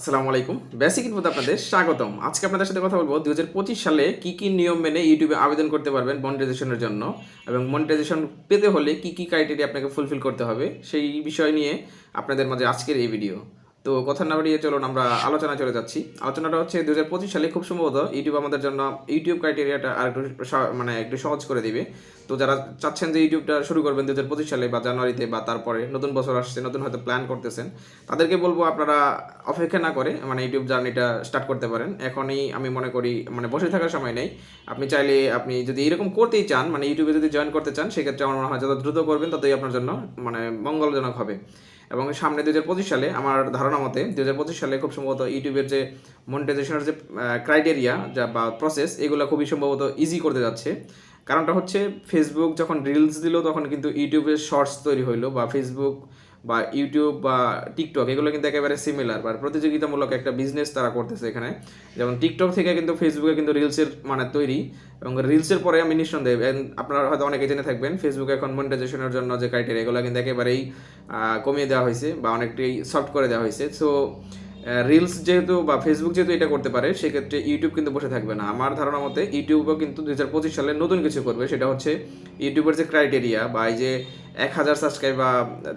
আসসালামু আলাইকুম। বেসিক ইনফোতে আপনাদের স্বাগতম। আজকে আপনাদের সাথে কথা বলব দু হাজার পঁচিশ সালে কি কি নিয়ম মেনে ইউটিউবে আবেদন করতে পারবেন মনিটাইজেশনের জন্য এবং মনিটাইজেশন পেতে হলে কী কী ক্রাইটেরিয়া আপনাকে ফুলফিল করতে হবে সেই বিষয় নিয়ে আপনাদের মাঝে আজকের এই ভিডিও তো কথা না বাড়িয়ে চলুন, আমরা আলোচনা চলে যাচ্ছি। আলোচনাটা হচ্ছে দু হাজার পঁচিশ সালে খুব সম্ভবত ইউটিউব আমাদের জন্য ইউটিউব ক্রাইটেরিয়াটা আর একটু মানে একটু সহজ করে দিবে। তো যারা চাচ্ছেন যে ইউটিউবটা শুরু করবেন দু হাজার পঁচিশ সালে বা জানুয়ারিতে বা তারপরে নতুন বছর আসছে, নতুন হয়তো প্ল্যান করতেছেন, তাদেরকে বলব আপনারা অপেক্ষা না করে মানে ইউটিউব জার্নিটা স্টার্ট করতে পারেন। এখনই আমি মনে করি মানে বসে থাকার সময় নেই। আপনি চাইলে আপনি যদি এরকম করতেই চান মানে ইউটিউবে যদি জয়েন করতে চান, সেক্ষেত্রে আমার মনে হয় যত দ্রুত করবেন, ততই আপনার জন্য মানে মঙ্গলজনক হবে। এবং সামনে দু হাজার পঁচিশ সালে আমার ধারণা মতে দু হাজার পঁচিশ সালে খুব সম্ভবত ইউটিউবের যে মনিটাইজেশনের যে ক্রাইটেরিয়া যা বা প্রসেস এগুলো খুবই সম্ভবত ইজি করতে যাচ্ছে। কারণটা হচ্ছে ফেসবুক যখন রিলস দিল তখন কিন্তু ইউটিউবের শর্টস তৈরি হইল বা ফেসবুক বা ইউটিউব বা টিকটক এগুলো কিন্তু একেবারে সিমিলার বা প্রতিযোগিতামূলক একটা বিজনেস তারা করতেছে এখানে। যেমন টিকটক থেকে কিন্তু ফেসবুকে কিন্তু রিলসের মানে তৈরি এবং রিলসের পরে আমি নিঃসন্দেহে আপনারা হয়তো অনেকে জেনে থাকবেন ফেসবুকে এখন মনিটাইজেশনের জন্য যে ক্রাইটেরিয়া এগুলো কিন্তু একেবারেই কমিয়ে দেওয়া হয়েছে বা অনেকটাই সফট করে দেওয়া হয়েছে। সো রিলস যেহেতু বা ফেসবুক যেহেতু এটা করতে পারে, সেক্ষেত্রে ইউটিউব কিন্তু বসে থাকবে না। আমার ধারণা মতে ইউটিউবও কিন্তু দু হাজার পঁচিশ সালে নতুন কিছু করবে, সেটা হচ্ছে ইউটিউবের যে ক্রাইটেরিয়া বা এই যে এক হাজার সাবস্ক্রাইব বা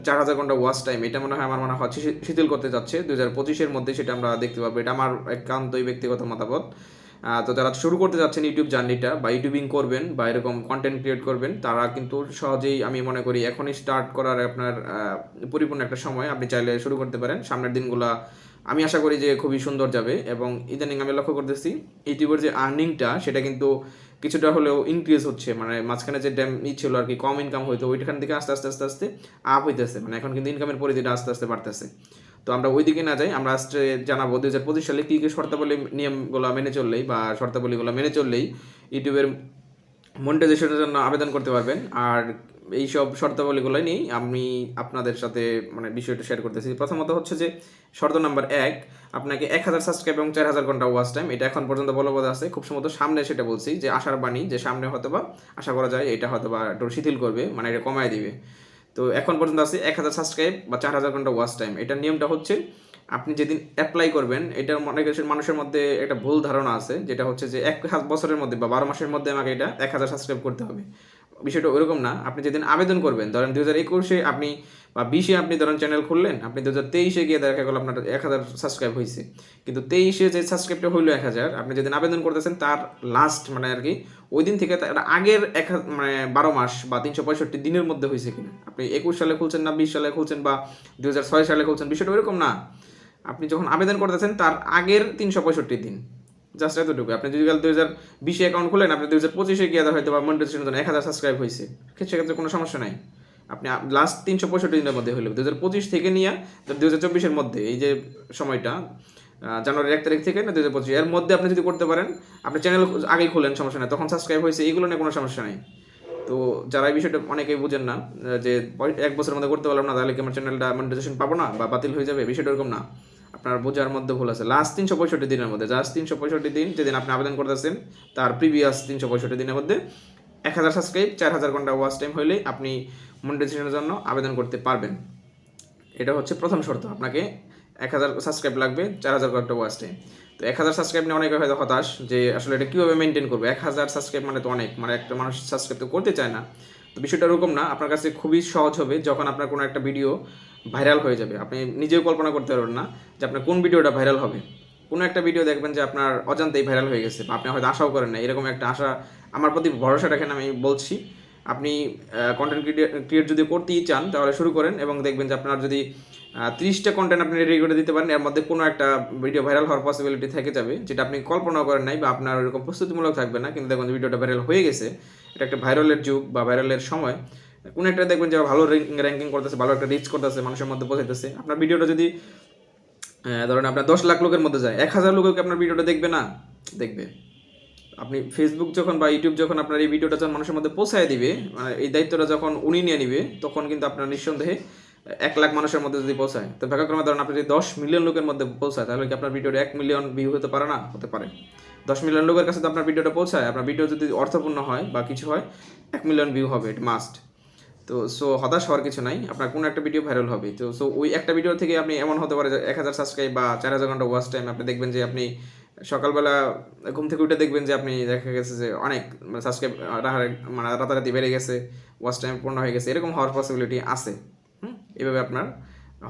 চার হাজার ঘণ্টা ওয়াচ টাইম এটা মনে হয় আমার মনে হয় শিথিল করতে যাচ্ছে। দু হাজার পঁচিশের মধ্যে সেটা আমরা দেখতে পাবো। এটা আমার একান্তই ব্যক্তিগত মতামত। তো যারা শুরু করতে যাচ্ছেন ইউটিউব জার্নিটা বা ইউটিউবিং করবেন বা এরকম কন্টেন্ট ক্রিয়েট করবেন, তারা কিন্তু সহজেই আমি মনে করি এখনই স্টার্ট করার আপনার পরিপূর্ণ একটা সময় আপনি চাইলে শুরু করতে পারেন। সামনের দিনগুলা আমি আশা করি যে খুবই সুন্দর যাবে এবং ইদানিং আমি লক্ষ্য করতেছি ইউটিউবের যে আর্নিংটা সেটা কিন্তু কিছুটা হলেও ইনক্রিজ হচ্ছে। মানে মাঝখানে যে ড্যাম ই ছিল আর কি, কম ইনকাম হইতো, ওইখান থেকে আস্তে আস্তে আস্তে আস্তে আপ হইতেছে। মানে এখন কিন্তু ইনকামের পরিধিটা আস্তে আস্তে বাড়তেছে। তো আমরা ওই দিকে না যাই, আমরা আজকে জানাব দু হাজার পঁচিশ সালে কী কী শর্তাবলী নিয়মগুলো মেনে চললেই বা শর্তাবলীগুলো মেনে চললেই ইউটিউবের মনিটাইজেশনের জন্য আবেদন করতে পারবেন। আর এই সব শর্তাবলীগুলো নিয়েই আমি আপনাদের সাথে মানে বিষয়টা শেয়ার করতেছি। প্রথমত হচ্ছে যে শর্ত নাম্বার এক, আপনাকে এক হাজার সাবস্ক্রাইব এবং চার হাজার ঘণ্টা ওয়াচ টাইম এটা এখন পর্যন্ত বলবৎ আছে। খুব সম্ভবত সামনে সেটা বলছি যে আশার বাণী, যে সামনে হয়তো বা আশা করা যায় এটা হয়তো বা একটু শিথিল করবে মানে এটা কমায় দিবে। তো এখন পর্যন্ত আছে এক হাজার সাবস্ক্রাইব বা চার হাজার ঘণ্টা ওয়াচ টাইম এটার নিয়মটা হচ্ছে, আপনি যেদিন অ্যাপ্লাই করবেন, এটার অনেক মানুষের মধ্যে একটা ভুল ধারণা আছে, যেটা হচ্ছে যে এক হাজার বছরের মধ্যে বা বারো মাসের মধ্যে আমাকে এটা এক হাজার সাবস্ক্রাইব করতে হবে। বিষয়টা ওরকম না। আপনি যেদিন আবেদন করবেন, ধরেন দু হাজার একুশে আপনি বা বিশে আপনি ধরেন চ্যানেল খুললেন, আপনি দু হাজার তেইশে গিয়ে দেখা গেল আপনার এক হাজার সাবস্ক্রাইব হয়েছে কিন্তু তেইশে যে সাবস্ক্রাইবটা হইল এক হাজার, আপনি যেদিন আবেদন করতেছেন, তার লাস্ট মানে আর কি ওই দিন থেকে তার আগের এক হাজার- মানে বারো মাস বা তিনশো পঁয়ষট্টি দিনের মধ্যে হয়েছে কিনা। আপনি একুশ সালে খুলছেন না, বিশ সালে খুলছেন বা দু হাজার ছয় সালে খুলছেন, বিষয়টা ওইরকম না। আপনি যখন আবেদন করতেছেন, তার আগের তিনশো পঁয়ষট্টি দিন। জাস্ট এতটুকু। আপনি যদি দু হাজার বিশে অ্যাকাউন্ট খুলেন আপনি দু হাজার পঁচিশে গিয়ে হয়তো বা মনিটাইজেশনের জন্য এক হাজার সাবস্ক্রাইব হয়েছে সেক্ষেত্রে কোনো সমস্যা নাই। আপনি লাস্ট তিনশো পঁয়ষট্টি দিনের মধ্যে হইল দু হাজার পঁচিশ থেকে নিয়ে দু হাজার চব্বিশের মধ্যে, এই যে সময়টা জানুয়ারির এক তারিখ থেকে না দু হাজার পঁচিশ, এর মধ্যে আপনি যদি করতে পারেন, আপনি চ্যানেল আগেই খুলেন, সমস্যা নেই। তখন সাবস্ক্রাইব হয়েছে এগুলো নিয়ে কোনো সমস্যা নেই। তো যারা এই বিষয়টা অনেকেই বুঝেন না, যে এক বছরের মধ্যে করতে পারলাম না, তাহলে কি আমার চ্যানেলটা মনিটাইজেশন পাবো না বা বাতিল হয়ে যাবে? বিষয়টা এরকম না। আপনার বোঝার মধ্যে ভুল আছে। লাস্ট তিনশো পঁয়ষট্টি দিনের মধ্যে জাস্ট তিনশো পঁয়ষট্টি দিন যেদিন আপনি আবেদন করতেছেন, তার প্রিভিয়াস তিনশো পঁয়ষট্টি দিনের মধ্যে এক হাজার সাবস্ক্রাইব চার হাজার ঘণ্টা ওয়াচ টাইম হইলেই আপনি মনিটাইজেশনের জন্য আবেদন করতে পারবেন। এটা হচ্ছে প্রথম শর্ত, আপনাকে এক হাজার সাবস্ক্রাইব লাগবে, চার হাজার ঘণ্টা ওয়াচ টাইম তো এক হাজার সাবস্ক্রাইব নিয়ে অনেকে হয়তো হতাশ যে আসলে এটা কীভাবে মেনটেন করব? এক হাজার সাবস্ক্রাইব মানে তো অনেক মানে একটা মানুষ সাবস্ক্রাইব তো করতে চায় না। তো বিষয়টা ওরকম না, আপনার কাছে খুবই সহজ হবে যখন আপনার কোনো একটা ভিডিও ভাইরাল হয়ে যাবে। আপনি নিজেও কল্পনা করতে পারবেন না যে আপনার কোন ভিডিওটা ভাইরাল হবে। কোনো একটা ভিডিও দেখবেন যে আপনার অজান্তেই ভাইরাল হয়ে গেছে বা আপনি হয়তো আশাও করেন না, এরকম একটা আশা আমার প্রতি ভরসা রাখেন আমি বলছি। আপনি কন্টেন্ট ক্রিয়েট যদি করতেই চান তাহলে শুরু করেন এবং দেখবেন যে আপনার যদি তিরিশটা কন্টেন্ট আপনি রেডি করে দিতে পারেন। এর মধ্যে কোনো একটা ভিডিও ভাইরাল হওয়ার পসিবিলিটি থেকে যাবে, যেটা আপনি কল্পনা করেন নাই বা আপনার ওরকম প্রস্তুতিমূলক থাকবে না, কিন্তু দেখবেন ভিডিওটা ভাইরাল হয়ে গেছে। এটা একটা ভাইরালের যুগ বা ভাইরালের সময়। কোনো একটা দেখবেন যে ভালো র্যাঙ্কিং করতেছে, ভালো একটা রিচ করতেছে, মানুষের মধ্যে পৌঁছাইতেছে। আপনার ভিডিওটা যদি ধরেন আপনার দশ লাখ লোকের মধ্যে যায়, এক হাজার লোককে আপনার ভিডিওটা দেখবে না? দেখবে। আপনি ফেসবুক যখন বা ইউটিউব যখন আপনার এই ভিডিওটা যখন মানুষের মধ্যে পৌঁছায় দিবে মানে এই দায়িত্বটা যখন উনি নিয়ে নিবে, তখন কিন্তু আপনার নিঃসন্দেহে এক লাখ মানুষের মধ্যে যদি পৌঁছায়, তো ব্যাকক্রমে ধরেন আপনি যদি দশ মিলিয়ন লোকের মধ্যে পৌঁছায়, তাহলে কি আপনার ভিডিওটা এক মিলিয়ন ভিউ হতে পারে না? হতে পারে। দশ মিলিয়ন লোকের কাছে তো আপনার ভিডিওটা পৌঁছায়, আপনার ভিডিও যদি অর্থপূর্ণ হয় বা কিছু হয়, এক মিলিয়ন ভিউ হবে ইট মাস্ট তো সো হতাশ হওয়ার কিছু নাই, আপনার কোনো একটা ভিডিও ভাইরাল হবে, তো সো ওই একটা ভিডিও থেকে আপনি এমন হতে পারে এক হাজার সাবস্ক্রাইব বা চার হাজার ঘণ্টা ওয়াচ টাইম আপনি দেখবেন যে আপনি সকালবেলা ঘুম থেকে উঠে দেখবেন যে আপনি দেখা গেছে যে অনেক মানে সাবস্ক্রাইব মানে রাতারাতি বেড়ে গেছে ওয়াচ টাইম পূর্ণ হয়ে গেছে, এরকম হওয়ার পসিবিলিটি আছে। এভাবে আপনার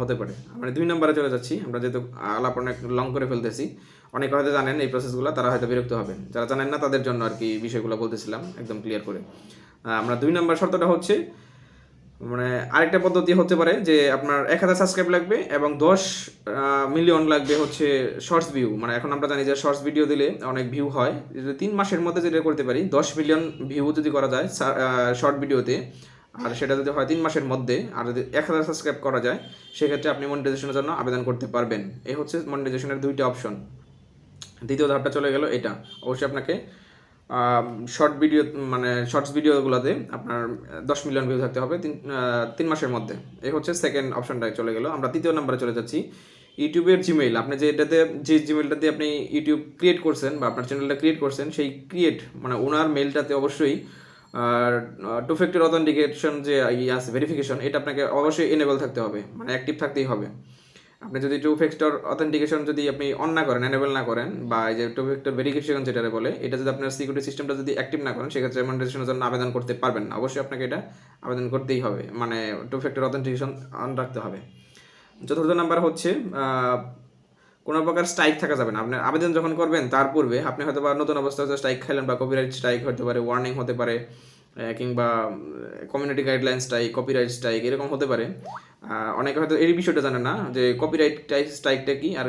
হতে পারে। মানে দুই নম্বরে চলে যাচ্ছি। আমরা যেহেতু আলাপ অনেক লং করে ফেলতেছি, অনেকে হয়তো জানেন এই প্রসেসগুলো তারা হয়তো বিরক্ত হবেন। যারা জানেন না, তাদের জন্য আর কি বিষয়গুলো বলতেছিলাম একদম ক্লিয়ার করে। আমরা দুই নম্বর শর্তটা হচ্ছে মানে আরেকটা পদ্ধতি হতে পারে যে আপনার এক হাজার সাবস্ক্রাইব লাগবে এবং দশ মিলিয়ন লাগবে হচ্ছে শর্টস ভিউ মানে এখন আমরা জানি যে শর্টস ভিডিও দিলে অনেক ভিউ হয়। তিন মাসের মধ্যে যেটা করতে পারি, দশ মিলিয়ন ভিউ যদি করা যায় শর্ট ভিডিওতে আর সেটা যদি হয় তিন মাসের মধ্যে, আর যদি এক হাজার সাবস্ক্রাইব করা যায়, সেক্ষেত্রে আপনি মনিটাইজেশনের জন্য আবেদন করতে পারবেন। এই হচ্ছে মনিটাইজেশনের দুইটা অপশন দ্বিতীয় ধাপটা চলে গেল এটা। অবশ্যই আপনাকে শর্ট ভিডিও মানে শর্টস ভিডিওগুলোতে আপনার দশ মিলিয়ন ভিউ থাকতে হবে তিন তিন মাসের মধ্যে। এই হচ্ছে সেকেন্ড অপশনটায় চলে গেল। আমরা তৃতীয় নাম্বারে চলে যাচ্ছি। ইউটিউবের জিমেইল আপনি যে এটাতে, যে জিমেইলটাতে আপনি ইউটিউব ক্রিয়েট করছেন বা আপনার চ্যানেলটা ক্রিয়েট করছেন, সেই ক্রিয়েট মানে ওনার মেলটাতে অবশ্যই টু ফ্যাক্টর অথেন্টিকেশন যে ইয়ে আছে ভেরিফিকেশন এটা আপনাকে অবশ্যই এনেবল থাকতে হবে। মানে অ্যাক্টিভ থাকতেই হবে। আপনি যদি টু ফ্যাক্টর অথেন্টিকেশন যদি আপনি অন না করেন এনেবল না করেন, বা এই যে টু ফ্যাক্টর ভেরিফিকেশন যেটা বলে, এটা যদি আপনার সিকিউরিটি সিস্টেমটা যদি অ্যাক্টিভ না করেন, সেক্ষেত্রে মনিটাইজেশনের জন্য আবেদন করতে পারবেন না। অবশ্যই আপনাকে এটা আবেদন করতেই হবে। মানে টু ফ্যাক্টর অথেন্টিকেশন অন রাখতে হবে। চতুর্থ নাম্বার হচ্ছে কোনো প্রকার স্ট্রাইক থাকা যাবে না। আপনি আবেদন যখন করবেন, তার পূর্বে আপনি হয়তো বা নতুন অবস্থা অবস্থায় স্ট্রাইক খেলেন বা কপিরাইট স্ট্রাইক হতে পারে ওয়ার্নিং হতে পারে কিংবা community guideline strike copyright strike এরকম হতে পারে। অনেকে হয়তো এই বিষয়টা জানে না যে কপিরাইট স্ট্রাইকটা কি আর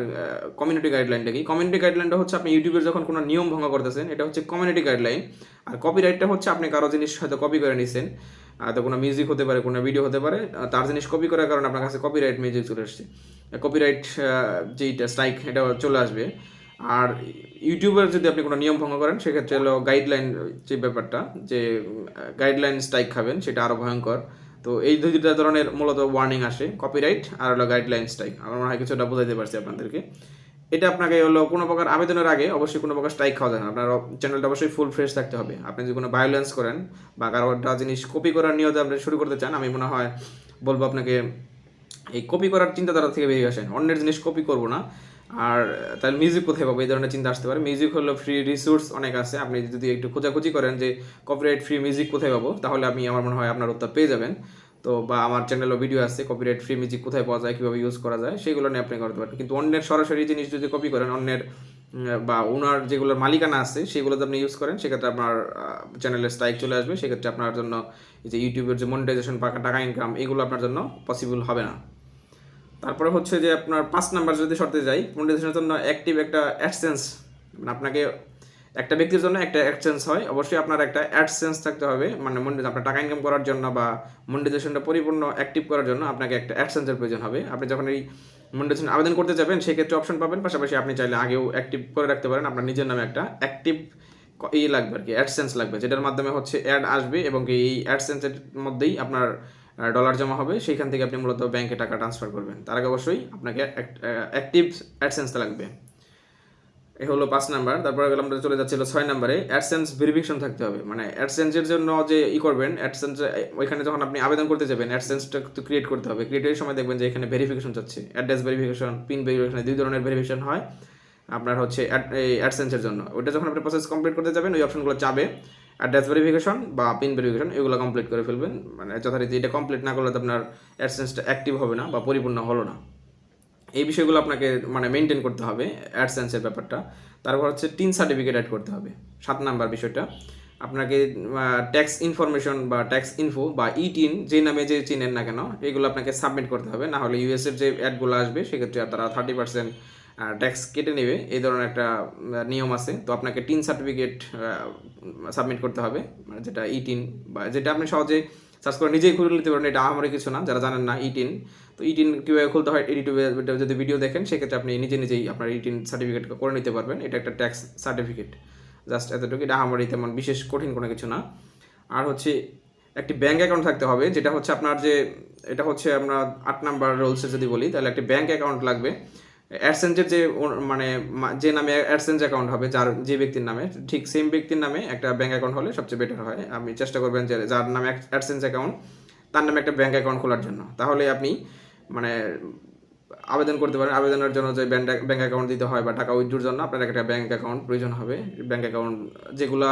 কমিউনিটি গাইডলাইনটা কি। কমিউনিটি গাইডলাইনটা হচ্ছে আপনি ইউটিউবের যখন কোনো নিয়ম ভঙ্গ করতেছেন, এটা হচ্ছে কমিউনিটি গাইডলাইন আর কপিরাইটটা হচ্ছে আপনি কারও জিনিস হয়তো কপি করে নিছেন। তো কোনো মিউজিক হতে পারে, কোনো ভিডিও হতে পারে তার জিনিস কপি করার কারণে আপনার কাছে কপিরাইট মিউজিক চলে আসছে। কপিরাইট যেইটা স্ট্রাইক এটা চলে আসবে। আর ইউটিউবের যদি আপনি কোনো নিয়ম ভঙ্গ করেন, সেক্ষেত্রে হলো গাইডলাইন যে ব্যাপারটা, যে গাইডলাইন স্ট্রাইক খাবেন, সেটা আরও ভয়ঙ্কর। তো এই দুইটা ধরনের মূলত ওয়ার্নিং আসে কপিরাইট আর হলো গাইডলাইন স্ট্রাইক আমার মনে হয় কিছুটা বোঝাইতে পারছি আপনাদেরকে। এটা আপনাকে হলো কোনো প্রকার আবেদনের আগে অবশ্যই কোনো প্রকার স্ট্রাইক খাওয়া যায় না। আপনার চ্যানেলটা অবশ্যই ফুল ফ্রেশ থাকতে হবে। আপনি যদি কোনো ভায়োলেন্স করেন বা কারও একটা জিনিস কপি করার নিয়তে আপনি শুরু করতে চান, আমি মনে হয় বলব আপনাকে এই কপি করার চিন্তাধারা থেকে বেরিয়ে আসেন। অন্যের জিনিস কপি করব না। আর তাহলে মিউজিক কোথায় পাবো? এই ধরনের চিন্তা আসতে পারে। মিউজিক হলো ফ্রি রিসোর্স অনেক আছে। আপনি যদি একটু খোঁজাখুঁজি করেন যে কপিরাইট ফ্রি মিউজিক কোথায় পাবো, তাহলে আপনি আমার মনে হয় আপনার উত্তর পেয়ে যাবেন। তো বা আমার চ্যানেলও ভিডিও আছে কপিরাইট ফ্রি মিউজিক কোথায় পাওয়া যায়, কীভাবে ইউজ করা যায়, সেগুলো নিয়ে আপনি করতে পারেন। কিন্তু অন্যের সরাসরি জিনিস যদি কপি করেন, অন্যের বা ওনার যেগুলোর মালিকানা আছে, সেগুলো আপনি ইউজ করেন, সেক্ষেত্রে আপনার চ্যানেলের স্ট্রাইক চলে আসবে। সেক্ষেত্রে আপনার জন্য এই যে ইউটিউবের যে মনিটাইজেশন বা টাকা ইনকাম এগুলো আপনার জন্য পসিবল হবে না। তারপরে হচ্ছে যে আপনার পাঁচ নাম্বার যদি শর্তে যাই মনিটাইজেশনের জন্য অ্যাক্টিভ একটা অ্যাডসেন্স মানে আপনাকে একটা ব্যক্তির জন্য একটা অ্যাডসেন্স হয়, অবশ্যই আপনার একটা অ্যাডসেন্স থাকতে হবে মানে আপনার টাকা ইনকাম করার জন্য বা মনিটাইজেশনটা পরিপূর্ণ অ্যাক্টিভ করার জন্য আপনাকে একটা অ্যাডসেন্সের প্রয়োজন হবে। আপনি যখন এই মনিটাইজেশন আবেদন করতে যাবেন, সেক্ষেত্রে অপশন পাবেন, পাশাপাশি আপনি চাইলে আগেও অ্যাক্টিভ করে রাখতে পারেন। আপনার নিজের নামে একটা অ্যাক্টিভ ই লাগবে আর কি অ্যাডসেন্স লাগবে, যেটার মাধ্যমে হচ্ছে অ্যাড আসবে এবং এই অ্যাডসেন্সের মধ্যেই আপনার ডলার জমা হবে। সেইখান থেকে আপনি মূলত ব্যাংকে টাকা ট্রান্সফার করবেন। তার আগে অবশ্যই আপনাকে অ্যাক্টিভ অ্যাডসেন্স লাগবে। এই হলো পাঁচ নাম্বার, তারপরে গেলাম আমরা চলে যাচ্ছিল ছয় নাম্বারে। অ্যাডসেন্স ভেরিফিকেশন থাকতে হবে। মানে অ্যাডসেন্সের জন্য যে ই করবেন অ্যাডসেন্স ওইখানে যখন আপনি আবেদন করতে যাবেন অ্যাডসেন্সটা তো ক্রিয়েট করতে হবে। ক্রিয়েটের সময় দেখবেন যে এখানে ভেরিফিকেশন চাচ্ছে অ্যাড্রেস ভেরিফিকেশন পিন ভেরিফিকেশন দুই ধরনের ভেরিফিকেশন হয় আপনার হচ্ছে অ্যাডসেন্সের জন্য। ওইটা যখন আপনি প্রসেস কমপ্লিট করতে যাবেন, ওই অপশনগুলো চাবে। অ্যাড্রেস ভেরিফিকেশন বা পিন ভেরিফিকেশন এগুলো কমপ্লিট করে ফেলবেন। মানে যথারীতি এটা কমপ্লিট না করলে তো আপনার অ্যাডসেন্সটা অ্যাক্টিভ হবে না বা পরিপূর্ণ হলো না। এই বিষয়গুলো আপনাকে মানে মেনটেন করতে হবে অ্যাডসেন্সের ব্যাপারটা। তারপর হচ্ছে টিন সার্টিফিকেট অ্যাড করতে হবে, সাত নাম্বার বিষয়টা। আপনাকে ট্যাক্স ইনফরমেশন বা ট্যাক্স ইনফো বা ই টিন যে নামে যে চিনেন না কেন, এগুলো আপনাকে সাবমিট করতে হবে। না হলে ইউএসের যে অ্যাডগুলো আসবে, সেক্ষেত্রে তারা থার্টি পার্সেন্ট ট্যাক্স কেটে নেবে। এই ধরনের একটা নিয়ম আছে। তো আপনাকে টিন সার্টিফিকেট সাবমিট করতে হবে মানে যেটা ই টিন বা যেটা আপনি সহজে সার্চ করে নিজেই খুলে নিতে পারেন, এটা আমার কিছু না, যারা জানেন না ইটিন তো ইটিন কীভাবে খুলতে হয় ইউটিউবে যদি ভিডিও দেখেন, সেক্ষেত্রে আপনি নিজে নিজেই আপনার ইটিন সার্টিফিকেট করে নিতে পারবেন, এটা একটা ট্যাক্স সার্টিফিকেট জাস্ট এতটুকু, এটা আমারই তেমন বিশেষ কঠিন কোনো কিছু না। আর হচ্ছে, একটি ব্যাঙ্ক অ্যাকাউন্ট থাকতে হবে, যেটা হচ্ছে আপনার যে, এটা হচ্ছে আমরা আট নাম্বার রোলসে যদি বলি, তাহলে একটি ব্যাঙ্ক অ্যাকাউন্ট লাগবে অ্যাডসেন্সের যে মানে যে নামে অ্যাডসেন্স অ্যাকাউন্ট হবে, যার যে ব্যক্তির নামে, ঠিক সেম ব্যক্তির নামে একটা ব্যাঙ্ক অ্যাকাউন্ট হলে সবচেয়ে বেটার হয়। আপনি চেষ্টা করবেন যে যার নামে অ্যাডসেন্স অ্যাকাউন্ট, তার নামে একটা ব্যাঙ্ক অ্যাকাউন্ট খোলার জন্য। তাহলে আপনি মানে আবেদন করতে পারেন। আবেদনের জন্য যে ব্যাঙ্ক অ্যাকাউন্ট দিতে হয় বা টাকা উইথড্রোর জন্য আপনার একটা ব্যাঙ্ক অ্যাকাউন্ট প্রয়োজন হবে। ব্যাঙ্ক অ্যাকাউন্ট যেগুলো,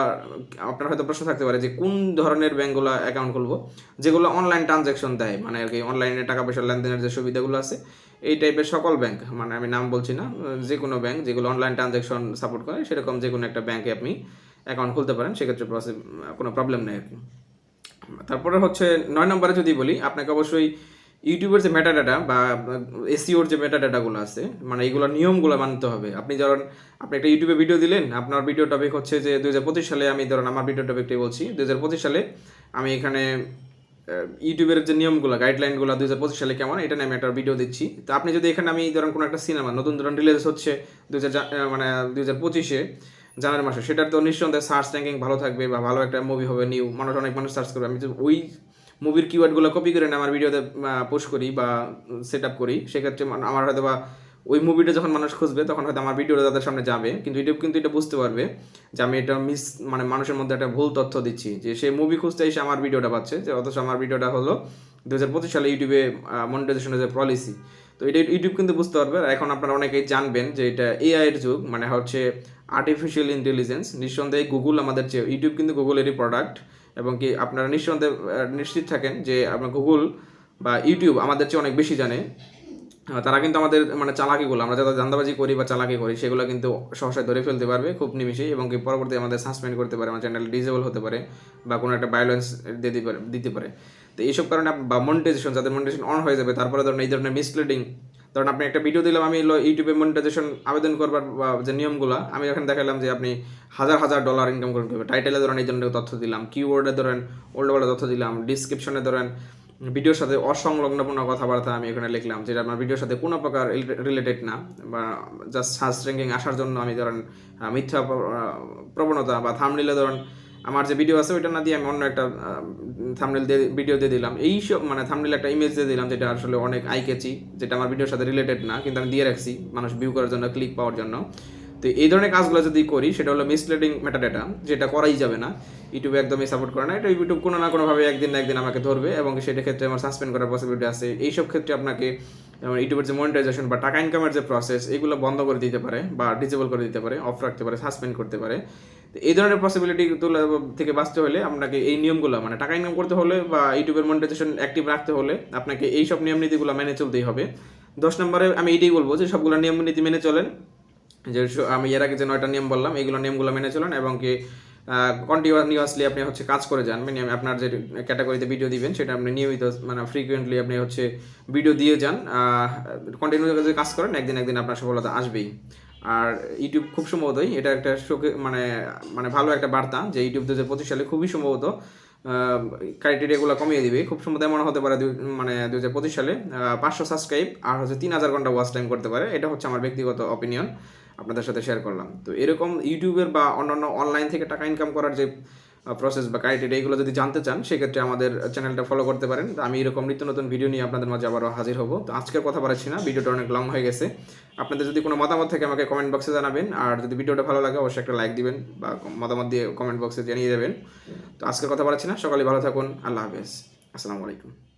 আপনার হয়তো প্রশ্ন থাকতে পারে যে কোন ধরনের ব্যাঙ্কগুলো অ্যাকাউন্ট খুলবো? যেগুলো অনলাইন ট্রানজ্যাকশন দেয় মানে আর কি অনলাইনে টাকা পয়সা লেনদেনের যে সুবিধাগুলো আছে এই টাইপের সকল ব্যাংক মানে আমি নাম বলছি না যে কোনো ব্যাংক যেগুলো অনলাইন ট্রানজ্যাকশন সাপোর্ট করে, সেরকম যে কোনো একটা ব্যাংকে আপনি অ্যাকাউন্ট খুলতে পারেন, সেক্ষেত্রে প্রসেস কোনো প্রবলেম নেই আর কি। তারপরে হচ্ছে, নয় নম্বরে যদি বলি, আপনাকে অবশ্যই ইউটিউবের যে মেটা ডাটা বা এসিওর যে মেটা ডাটাগুলো আছে মানে এইগুলো নিয়মগুলো মানতে হবে। আপনি ধরুন, আপনি একটা ইউটিউবে ভিডিও দিলেন, আপনার ভিডিও টপিক হচ্ছে যে দু হাজার পঁচিশ সালে আমি ধরুন, আমার ভিডিও টপিকটাই বলছি দু হাজার পঁচিশ সালে আমি এখানে ইউটিউবের যে নিয়মগুলো গাইডলাইনগুলো দু হাজার পঁচিশ সালে কেমন, এটা নিয়ে আমি একটা ভিডিও দিচ্ছি। তো আপনি যদি এখানে, আমি ধরুন কোনো একটা সিনেমা নতুন ধরুন রিলিজ হচ্ছে দু হাজার মানে দু হাজার পঁচিশে, জানুয়ারি মাসে, সেটার তো নিঃসন্দেহে সার্চ র্যাঙ্কিং ভালো থাকবে বা ভালো একটা মুভি হবে নিউ মানুষ, অনেক মানুষ সার্চ করবে। আমি যদি ওই মুভির কিওয়ার্ডগুলো কপি করে আমার ভিডিওতে পোস্ট করি বা সেট আপ করি, সেক্ষেত্রে আমার হয়তো বা ওই মুভিটা যখন মানুষ খুঁজবে, তখন হয়তো আমার ভিডিওটা তাদের সামনে যাবে। কিন্তু ইউটিউব কিন্তু এটা বুঝতে পারবে যে আমি এটা মিস মানে মানুষের মধ্যে একটা ভুল তথ্য দিচ্ছি। যে সে মুভি খুঁজতে এসে আমার ভিডিওটা পাচ্ছে, যে অথচ আমার ভিডিওটা হলো দু হাজার পঁচিশ সালে ইউটিউবে মনিটাইজেশনের যে পলিসি তো এটা ইউটিউব কিন্তু বুঝতে পারবে। আর এখন আপনারা অনেকেই জানবেন যে এটা এআইয়ের যুগ মানে হচ্ছে আর্টিফিশিয়াল ইন্টেলিজেন্স নিঃসন্দেহে গুগল আমাদের চেয়ে ইউটিউব কিন্তু গুগলেরই প্রোডাক্ট এবং কি আপনারা নিঃসন্দেহে নিশ্চিত থাকেন যে আপনার গুগল বা ইউটিউব আমাদের চেয়ে অনেক বেশি জানে। তারা কিন্তু আমাদের মানে চালাকিগুলো, আমরা যারা জান্দাবাজি করি বা চালাকি করি, সেগুলো কিন্তু সহসায় ধরে ফেলতে পারবে খুব নিমিশেই এবং কি পরবর্তী আমাদের সাসপেন্ড করতে পারে আমার চ্যানেল ডিজেবল হতে পারে বা কোনো একটা ভায়োলেন্স দিতে পারে দিতে পারে। তো এইসব কারণে বা মনিটাইজেশন যাদের মনিটাইজেশন অন হয়ে যাবে, তারপরে ধরুন এই ধরনের মিসলিডিং ধরুন আপনি একটা ভিডিও দিলাম, আমি ইউটিউবে মনিটাইজেশন আবেদন করবার, বা যে নিয়মগুলো, আমি এখানে দেখালাম যে আপনি হাজার হাজার ডলার ইনকাম করতে হবে টাইটেলে ধরেন এই ধরনের তথ্য দিলাম কিওয়ার্ডে ধরেন ওল্ড ওয়ার্ল্ড তথ্য দিলাম ডিসক্রিপশনে ধরেন ভিডিওর সাথে অসংলগ্নপূর্ণ কথাবার্তা আমি এখানে লিখলাম, যেটা আমার ভিডিওর সাথে কোনো প্রকার রিলেটেড না, বা জাস্ট সার্চ র্যাঙ্কিং আসার জন্য আমি ধরেন মিথ্যা প্রবণতা বা থামনিলে ধরেন, আমার যে ভিডিও আছে, ওইটা না দিয়ে আমি অন্য একটা থামনেল দিয়ে ভিডিও দিয়ে দিলাম। এই সব মানে থামনেল একটা ইমেজ দিয়ে দিলাম, যেটা আসলে অনেক আই কেচি যেটা আমার ভিডিওর সাথে রিলেটেড না, কিন্তু আমি দিয়ে রাখছি মানুষ ভিউ করার জন্য ক্লিক পাওয়ার জন্য। তো এই ধরনের কাজগুলো যদি করি, সেটা হলো মিসলিডিং মেটাডাটা যেটা করাই যাবে না। ইউটিউবে একদমই সাপোর্ট করে না। এটা ইউটিউব কোনো না কোনোভাবে একদিন না একদিন আমাকে ধরবে এবং সেটা ক্ষেত্রে আমার সাসপেন্ড করার পসিবিলিটি আছে। এইসব ক্ষেত্রে আপনাকে ইউটিউবের যে মনিটাইজেশন বা টাকা ইনকামের যে প্রসেস এগুলো বন্ধ করে দিতে পারে বা ডিসেবল করে দিতে পারে অফ রাখতে পারে সাসপেন্ড করতে পারে। এই ধরনের পসিবিলিটি থেকে বাঁচতে হলে আপনাকে এই নিয়মগুলো মানে টাকা ইনকাম করতে হলে বা ইউটিউবের মনিটাইজেশন অ্যাক্টিভ রাখতে হলে আপনাকে এই সব নিয়ম নীতিগুলো মেনে চলতেই হবে। দশ নম্বরে আমি এটাই বলব যে সবগুলো নিয়ম নীতি মেনে চলেন। যে আমি এর আগে যে নয়টা নিয়ম বললাম এইগুলো নিয়মগুলো মেনে চলুন এবং কি কন্টিনিউয়াসলি আপনি হচ্ছে কাজ করে যান। মানে আপনার যে ক্যাটাগরিতে ভিডিও দিবেন, সেটা আপনি নিয়মিত মানে ফ্রিকুয়েন্টলি আপনি হচ্ছে ভিডিও দিয়ে যান। কন্টিনিউ যদি কাজ করেন, একদিন একদিন আপনার সফলতা আসবেই। আর ইউটিউব খুব সম্ভবতই, এটা একটা শোকে মানে মানে ভালো একটা বার্তা যে ইউটিউব দু হাজার পঁচিশ সালে খুবই সম্ভবত ক্রাইটেরিয়াগুলো কমিয়ে দিবে। খুব সম্ভবত এমন হতে পারে মানে দু হাজার পঁচিশ সালে পাঁচশো সাবস্ক্রাইব আর হচ্ছে তিন হাজার ঘণ্টা ওয়াচ টাইম করতে পারে। এটা হচ্ছে আমার ব্যক্তিগত অপিনিয়ন আপনাদের সাথে শেয়ার করলাম। তো এরকম ইউটিউবের বা অন্যান্য অনলাইন থেকে টাকা ইনকাম করার যে প্রসেস বা ক্রাইটেরিয়া এগুলো যদি জানতে চান, সেক্ষেত্রে আমাদের চ্যানেলটা ফলো করতে পারেন। আমি এরকম নিত্য নতুন ভিডিও নিয়ে আপনাদের মাঝে আবারও হাজির হব। তো আজকের কথা বাড়াচ্ছি না ভিডিওটা অনেক লং হয়ে গেছে। আপনাদের যদি কোনো মতামত থাকে, আমাকে কমেন্ট বক্সে জানাবেন। আর যদি ভিডিওটা ভালো লাগে, অবশ্যই একটা লাইক দিবেন বা মতামত দিয়ে কমেন্ট বক্সে জানিয়ে দেবেন। তো আজকের কথা বাড়াচ্ছি না সকালে ভালো থাকুন, আল্লাহ হাফেজ। আসসালামু আলাইকুম।